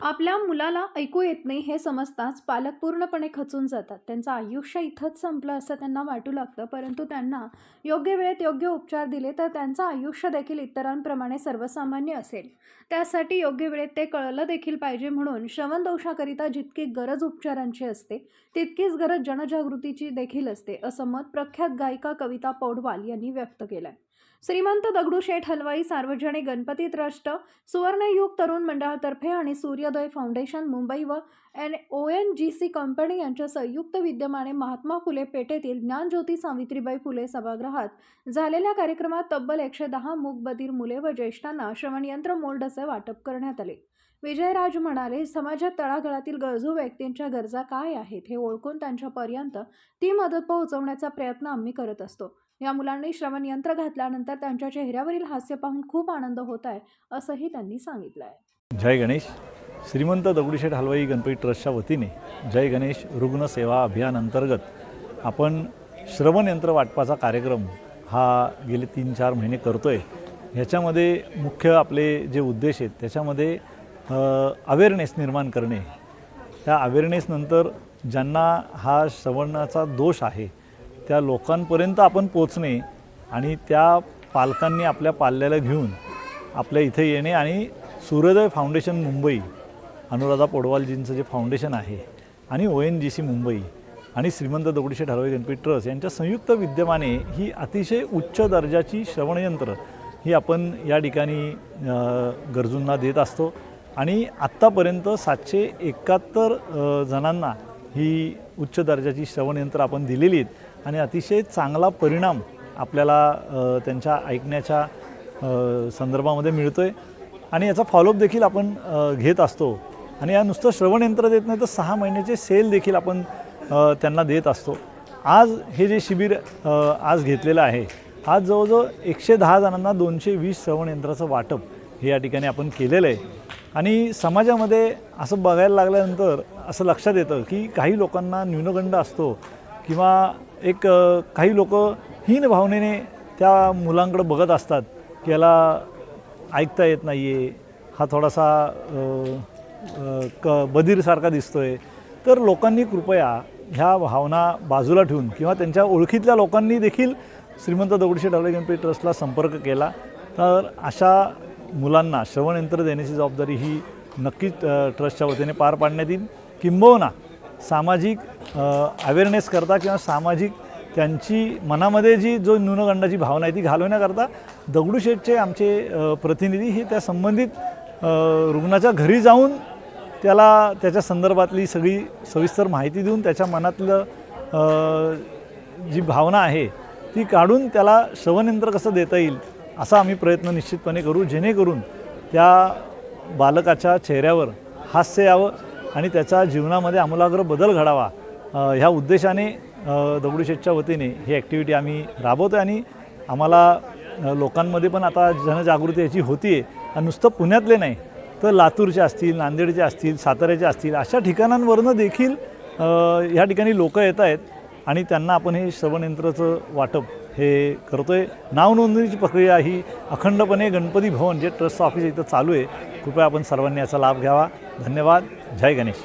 आपल्या मुलाला ऐकू येत नाही हे समजताच पालक पूर्णपणे खचून जातात. त्यांचं आयुष्य इथंच संपलं असं त्यांना वाटू लागतं. परंतु त्यांना योग्य वेळेत योग्य उपचार दिले तर त्यांचं आयुष्य देखील इतरांप्रमाणे सर्वसामान्य असेल. त्यासाठी योग्य वेळेत ते कळलं देखील पाहिजे म्हणून श्रवणदोषाकरिता जितकी गरज उपचारांची असते तितकीच गरज जनजागृतीची देखील असते असं मत प्रख्यात गायिका कविता पौडवाल यांनी व्यक्त केलं आहे श्रीमंत दगडूशेठ हलवाई सार्वजनिक गणपती ट्रस्ट सुवर्णयुग तरुण मंडळातर्फे आणि सूर्योदय फाउंडेशन मुंबई व N O N G C company यांच्या संयुक्त विद्यमाने महात्मा फुले पेठेतील ज्ञानज्योती सावित्रीबाई फुले सभागृहात झालेल्या कार्यक्रमात तब्बल एकशे दहा मूकबधीर मुले व ज्येष्ठांना श्रवणयंत्र मोल्ड असे वाटप करण्यात आले. विजयराज म्हणाले समाजात तळागाळातील गरजू व्यक्तींच्या गरजा काय आहेत हे ओळखून त्यांच्यापर्यंत ती मदत पोहोचवण्याचा प्रयत्न आम्ही करत असतो. या मुलांनी श्रवण यंत्र घातल्यानंतर त्यांच्या चेहऱ्यावरील हास्य पाहून खूप आनंद होत आहे असंही त्यांनी सांगितलं आहे जय गणेश. श्रीमंत दगडूशेठ हलवाई गणपती ट्रस्टच्या वतीने जय गणेश रुग्ण सेवा अभियान अंतर्गत आपण श्रवण यंत्र वाटपाचा कार्यक्रम हा गेले तीन चार महिने करतो आहे ह्याच्यामध्ये मुख्य आपले जे उद्देश आहेत त्याच्यामध्ये अवेअरनेस निर्माण करणे. त्या अवेअरनेसनंतर ज्यांना हा श्रवणाचा दोष आहे त्या लोकांपर्यंत आपण पोचणे आणि त्या पालकांनी आपल्या पाल्याला घेऊन आपल्या इथे येणे आणि सूर्योदय फाउंडेशन मुंबई अनुराधा पोडवालजींचं जे फाउंडेशन आहे आणि O N G C Mumbai आणि श्रीमंत दगडूशे हलवाई गणपती ट्रस्ट यांच्या संयुक्त विद्यमाने ही अतिशय उच्च दर्जाची श्रवणयंत्र ही आपण या ठिकाणी गरजूंना देत असतो. आणि आत्तापर्यंत सातशे एकाहत्तर जणांना ही उच्च दर्जाची श्रवणयंत्र आपण दिलेली आहेत. आणि अतिशय चांगला परिणाम आपल्याला त्यांच्या ऐकण्याच्या संदर्भामध्ये मिळतो आहे आणि याचा फॉलोअप देखील आपण घेत असतो. आणि या नुसतं श्रवणयंत्र देत नाही तर सहा महिन्याचे सेल देखील आपण त्यांना देत असतो. आज हे जे शिबिर आज घेतलेलं आहे आज जवळजवळ एकशे दहा जणांना दोनशे वीस श्रवणयंत्राचं वाटप हे या ठिकाणी आपण केलेलं आहे. आणि समाजामध्ये असं बघायला लागल्यानंतर असं लक्षात येतं की काही लोकांना न्यूनगंड असतो किंवा एक काही लोक हीन भावनेने त्या मुलांकडे बघत असतात की याला ऐकता येत नाही आहे हा थोडासा क बधीरसारखा दिसतो आहे तर लोकांनी कृपया ह्या भावना बाजूला ठेवून किंवा त्यांच्या ओळखीतल्या लोकांनी देखील श्रीमंत दगडूशेठ हलवाई गणपती ट्रस्टला संपर्क केला. तर अशा मुलांना श्रवणयंत्र देण्याची जबाबदारी ही नक्कीच ट्रस्टच्या वतीने पार पाडण्यात येईल. किंबहुना सामाजिक अवेअरनेस करता किंवा सामाजिक त्यांची मनामध्ये जी जो न्यूनगंडाची भावना आहे ती घालवण्याकरता दगडूशेठचे आमचे प्रतिनिधी हे त्या संबंधित रुग्णाच्या घरी जाऊन त्याला त्याच्या संदर्भातली सगळी सविस्तर माहिती देऊन त्याच्या मनातलं जी भावना आहे ती काढून त्याला श्रवणयंत्र कसं देता येईल असा आम्ही प्रयत्न निश्चितपणे करू जेणेकरून त्या बालकाच्या चेहऱ्यावर हास्य यावं आणि त्याच्या जीवनामध्ये आमूलाग्र बदल घडावा. ह्या उद्देशाने दगडूशेठच्या वतीने ही ॲक्टिव्हिटी आम्ही राबवतो आहे आणि आम्हाला लोकांमध्ये पण आता जनजागृती याची होती आहे आणि नुसतं पुण्यातले नाही तर लातूरचे असतील नांदेडचे असतील साताऱ्याचे असतील अशा ठिकाणांवरनं देखील ह्या ठिकाणी लोकं येत आहेत आणि त्यांना आपण हे श्रवणयंत्राचं वाटप हे करतो आहे नावनोंदणीची प्रक्रिया ही अखंडपणे गणपती भवन जे ट्रस्ट ऑफिस इथं चालू आहे. कृपया आपण सर्वांनी याचा लाभ घ्यावा. धन्यवाद. जय गणेश.